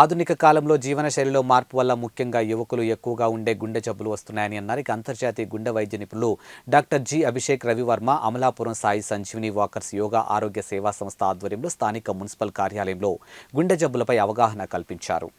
ఆధునిక కాలంలో జీవనశైలిలో మార్పు వల్ల ముఖ్యంగా యువకులు ఎక్కువగా ఉండే గుండె జబ్బులు వస్తున్నాయని అన్నారు. ఇక అంతర్జాతీయ గుండె వైద్య నిపుణులు doctor G Abhishek Ravivarma Amalapuram Sai Sanjeevini walkers yoga ఆరోగ్య సేవా సంస్థ ఆధ్వర్యంలో స్థానిక మున్సిపల్ కార్యాలయంలో గుండె జబ్బులపై అవగాహన కల్పించారు.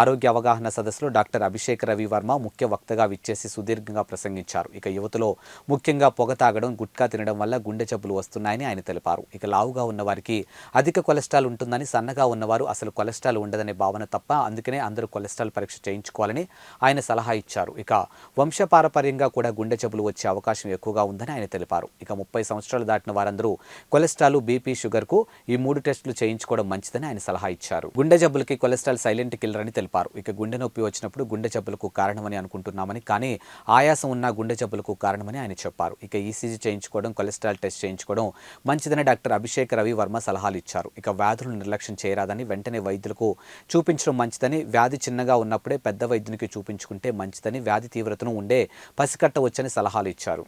ఆరోగ్య అవగాహన సదస్సులో డాక్టర్ అభిషేక్ రవి వర్మ ముఖ్య వక్తగా విచ్చేసి సుదీర్ఘంగా ప్రసంగించారు. ఇక యువతలో ముఖ్యంగా పొగ తాగడం గుట్కా తినడం వల్ల గుండె జబ్బులు వస్తున్నాయని ఆయన తెలిపారు. ఇక లావుగా ఉన్నవారికి అధిక కొలెస్ట్రాల్ ఉంటుందని సన్నగా ఉన్నవారు అసలు కొలెస్ట్రాల్ ఉండదనే భావన తప్ప అందుకనే అందరూ కొలెస్ట్రాల్ పరీక్ష చేయించుకోవాలని ఆయన సలహా ఇచ్చారు. ఇక వంశపారపర్యంగా కూడా గుండె జబ్బులు వచ్చే అవకాశం ఎక్కువగా ఉందని ఆయన తెలిపారు. ఇక ముప్పై సంవత్సరాలు దాటిన వారందరూ కొలెస్ట్రాల్ బీపీ షుగర్కు ఈ మూడు టెస్టులు చేయించుకోవడం మంచిదని ఆయన సలహా ఇచ్చారు. గుండె జబ్బులకి కొలెస్ట్రాల్ సైలెంట్ కిల్లర్ అని తెలిపారు. ఇక గుండె నొప్పి వచ్చినప్పుడు గుండె జబ్బులకు కారణమని అనుకుంటున్నామని కానీ ఆయాసం ఉన్న గుండె జబ్బులకు కారణమని ఆయన చెప్పారు. ఇక ఈసీజీ చేయించుకోవడం కొలెస్ట్రాల్ టెస్ట్ చేయించుకోవడం మంచిదని డాక్టర్ అభిషేక్ రవి వర్మ సలహాలు ఇచ్చారు. ఇక వ్యాధులను నిర్లక్ష్యం చేయరాదని వెంటనే వైద్యులకు చూపించడం మంచిదని వ్యాధి చిన్నగా ఉన్నప్పుడే పెద్ద వైద్యునికి చూపించుకుంటే మంచిదని వ్యాధి తీవ్రతను ఉండే పసికట్టవచ్చని సలహాలు ఇచ్చారు.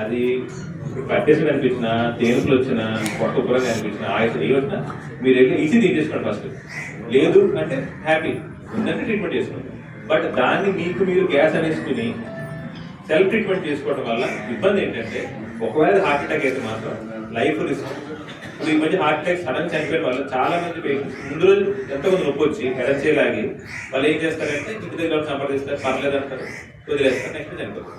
అది పట్టేసిన అనిపించిన తేనుకులు వచ్చిన పొట్ట ఉబ్బరంగా అనిపించిన ఆయుష్ ఏ వచ్చినా మీరు వెళ్ళి ఈజీ తీసేసుకోండి ఫస్ట్. లేదు అంటే హ్యాపీ. ఉందంటే ట్రీట్మెంట్ చేసుకోండి బట్ దాన్ని మీకు మీరు గ్యాస్ అనేసుకుని సెల్ఫ్ ట్రీట్మెంట్ చేసుకోవడం వల్ల ఇబ్బంది ఏంటంటే ఒకవేళ హార్ట్ అటాక్ అయితే మాత్రం లైఫ్ రిస్క్ ఇప్పుడు ఈ మధ్య హార్ట్ అటాక్ సడన్ చనిపోయిన వల్ల చాలా మంది పేషెంట్స్ ముందు రోజు ఎంతో మంది నొప్పి వచ్చి ఎడచేలాగి వాళ్ళు ఏం చేస్తారంటే ఇంటి దగ్గర సంప్రదిస్తారు పర్లేదు అంటారు వదిలేస్తారు నెక్స్ట్ చనిపోతారు.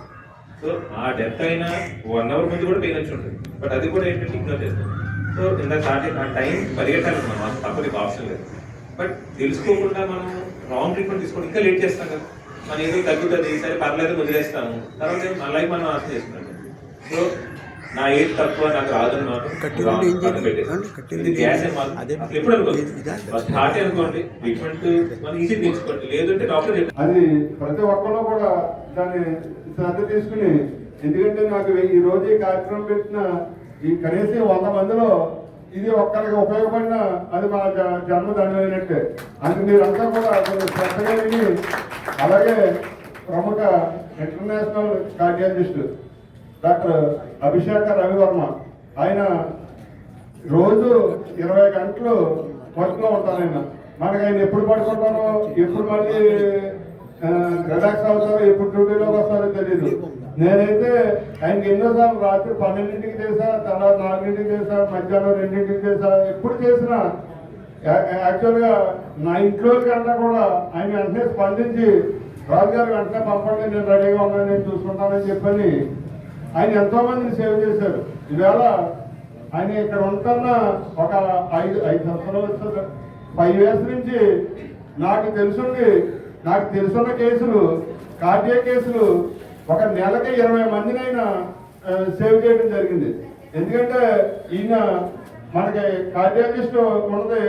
సో ఆ డెత్ అయినా వన్ అవర్ ముందు కూడా పెయిన్ వచ్చి ఉంటుంది బట్ అది కూడా ఏంటంటే ఇగ్నోర్ చేస్తాం సో ఇందాక ఆ టైం పరిగెట్టాలి మనం తప్పది ఆప్షన్ లేదు. బట్ తెలుసుకోకుండా మనం రాంగ్ ట్రీట్మెంట్ తీసుకోవడం ఇంకా లేట్ చేస్తాం కదా. మనం ఏదో తగ్గుతుంది సరే పర్లేదు వదిలేస్తాము. తర్వాత ఏమో మన లైఫ్ మనం ఆశ చేస్తున్నాం సో నా ఏజ్ తక్కువ నాకు ఉండి గ్యాస్ ఎప్పుడు అనుకోండి? ఫస్ట్ హార్ట్ అనుకోండి ట్రీట్మెంట్ మనం ఈజీ తీసుకోండి. లేదంటే డాక్టర్ అది ప్రతి ఒక్కరు కూడా దాన్ని శ్రద్ధ తీసుకుని ఎందుకంటే నాకు ఈ రోజు ఈ కార్యక్రమం పెట్టిన ఈ కనీసం వంద మందిలో ఇది ఒక్కరికి ఉపయోగపడిన అది మా జ- జన్మ దండమైనట్టే అందుకు మీరంతా కూడా కొంచెం శ్రద్ధగా విని అలాగే ప్రముఖ ఇంటర్నేషనల్ కార్డియాలజిస్ట్ డాక్టర్ అభిషేక రవివర్మ ఆయన రోజు ఇరవై గంటలు వర్క్ ఉంటారు ఆయన. మనకి ఆయన ఎప్పుడు పడుకుంటారో ఎప్పుడు మళ్ళీ రిలాక్స్ అవుతారో ఎప్పుడు డ్యూటీలోకి వస్తారో తెలియదు నేనైతే ఆయనకి ఎన్నోసార్లు రాత్రి పన్నెండింటికి చేశా తర్వాత నాలుగింటికి చేశా మధ్యాహ్నం రెండింటికి చేశా ఎప్పుడు చేసినా యాక్చువల్గా నా ఇంట్లో కన్నా కూడా ఆయన వెంటనే స్పందించి రాజుగారు వెంటనే పంపండి నేను రెడీగా ఉన్నాను నేను చూసుకుంటానని చెప్పని ఆయన ఎంతోమందిని సేవ్ చేశారు. ఈవేళ ఆయన ఇక్కడ ఉంటున్న ఒక ఐదు ఐదు సంవత్సరాలు వచ్చారు ఫైవ్ ఇయర్స్ నుంచి నాకు తెలుసుండి నాకు తెలుసున్న కేసులు కార్డియా కేసులు ఒక నెలకి ఇరవై మందినైనా సేవ్ చేయడం జరిగింది. ఎందుకంటే ఈయన మనకి కార్డియాలజిస్ట్ ఉన్నది.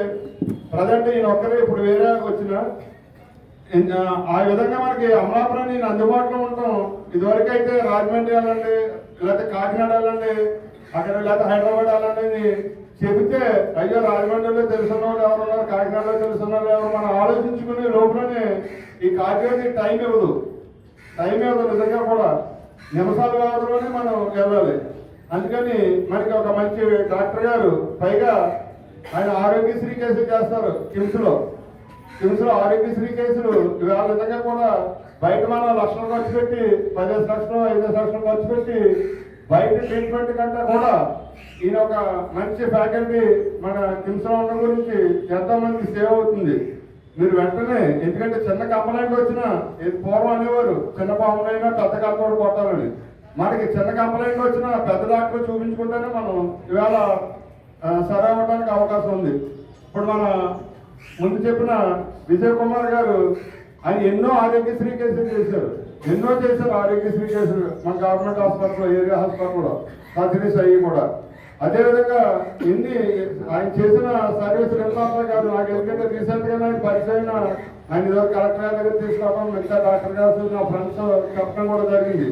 ప్రజెంట్ ఈయన ఒక్కరే ఇప్పుడు వేరే వచ్చిన. ఆ విధంగా మనకి అమలాపురం నేను అందుబాటులో ఉంటాం ఇదివరకు అయితే రాజమండ్రి వెళ్ళండి లేకపోతే కాకినాడ వెళ్ళండి అక్కడ లేకపోతే హైదరాబాద్ వెళ్ళండి అని చెబితే అయ్యో రాజమండ్రిలో తెలుసున్న వాళ్ళు ఎవరు ఉన్నారు కాకినాడలో తెలిసిన వాళ్ళు ఎవరు? మనం ఆలోచించుకునే లోపలనే ఈ కార్డియోకి టైం ఇవ్వదు. టైం ఇవ్వదు నిజంగా కూడా నిమిషాల వ్యవధిలోనే మనం వెళ్ళాలి. అందుకని మనకి ఒక మంచి డాక్టర్ గారు పైగా ఆయన ఆరోగ్యశ్రీ కేసులు చేస్తారు కిమ్స్లో. కిమ్స్లో ఆరోగ్యశ్రీ కేసులు ఇవాళ విధంగా కూడా బయట మనం లక్షలు ఖర్చు పెట్టి పదిహేను లక్షలు ఐదు లక్షలు ఖర్చు పెట్టి బయట ట్రీట్మెంట్ కంటే కూడా ఈయన ఒక మంచి ఫ్యాకల్టీ మన కిమ్స్లో ఉండడం గురించి ఎంతోమందికి సేవ్ అవుతుంది. మీరు వెంటనే ఎందుకంటే చిన్న కంప్లైంట్ వచ్చినా ఏది పూర్వం అనేవారు చిన్న పాములైనా పెద్ద కంపౌండ్ కొట్టాలని. మనకి చిన్న కంప్లైంట్ వచ్చినా పెద్ద డాక్టర్ చూపించుకుంటేనే మనం ఇవాళ సరే అవ్వడానికి అవకాశం ఉంది. ఇప్పుడు మన ముందు చెప్పిన విజయ్ కుమార్ గారు ఆయన ఎన్నో ఆరోగ్యశ్రీ కేసులు చేశారు. ఎన్నో చేశారు ఆరోగ్యశ్రీ కేసులు. మన గవర్నమెంట్ హాస్పిటల్ ఏరియా హాస్పిటల్లో సర్జరీస్ అయ్యి కూడా. అదేవిధంగా ఎన్ని ఆయన చేసిన సర్వీస్ ఎంత ఉంటాయి కాదు నాకు ఎందుకంటే రీసెంట్గా ఆయన పరిచయం ఆయన ఏదో కలెక్టర్ గారి దగ్గర తీసుకోవడం మిగతా డాక్టర్ గారు నా ఫ్రెండ్స్ చెప్పడం కూడా జరిగింది.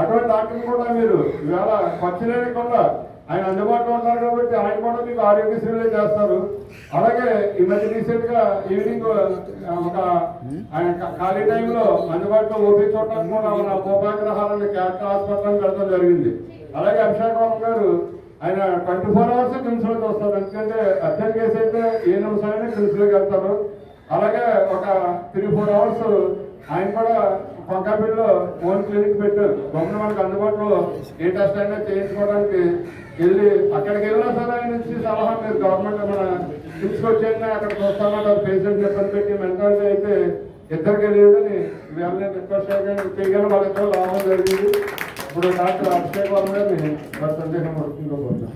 అటువంటి డాక్టర్ కూడా మీరు ఇవాళ ఖర్చు కూడా ఆయన అందుబాటులో ఉన్నారు కాబట్టి ఆయన కూడా మీకు ఆరోగ్యశ్రీలే చేస్తారు. అలాగే ఈ మధ్య రీసెంట్గా ఈవినింగ్ ఒక ఆయన ఖాళీ టైంలో అందుబాటులో ఓపీ చూడటానికి కూడా మన గోపాగ్రహాలని క్యాన్సర్ హాస్పిటల్ వెళ్ళడం జరిగింది. అలాగే అభిషేక్ బాబు గారు ఆయన ట్వంటీ ఫోర్ అవర్స్ కిమ్స్లోకి వస్తారు. ఎందుకంటే అర్జెంట్ కేసు అయితే ఏ నిమిషమైనా కిమ్స్లోకి వెళ్తారు. అలాగే ఒక త్రీ ఫోర్ అవర్స్ ఆయన కూడా పంకాపల్లిలో ఓన్ క్లినిక్ పెట్టారు. బొమ్మ మనకు అందుబాటులో ఏ టెస్ట్ అయినా చేయించుకోవడానికి వెళ్ళి అక్కడికి వెళ్ళినా సరే ఆయన నుంచి సలహా మీరు గవర్నమెంట్ మన తీసుకొచ్చేయండి అక్కడ చూస్తామంటారు పేషెంట్ ఇబ్బంది పెట్టి మెంటాలిటీ అయితే ఇద్దరికి లేదని మేము రిక్వెస్ట్ చేయగలం వాళ్ళ లాభం జరిగింది. ఇప్పుడు డాక్టర్ అభిషేక్ వర్మ గారిని మరి సందేహం ఇంకోపోతున్నాను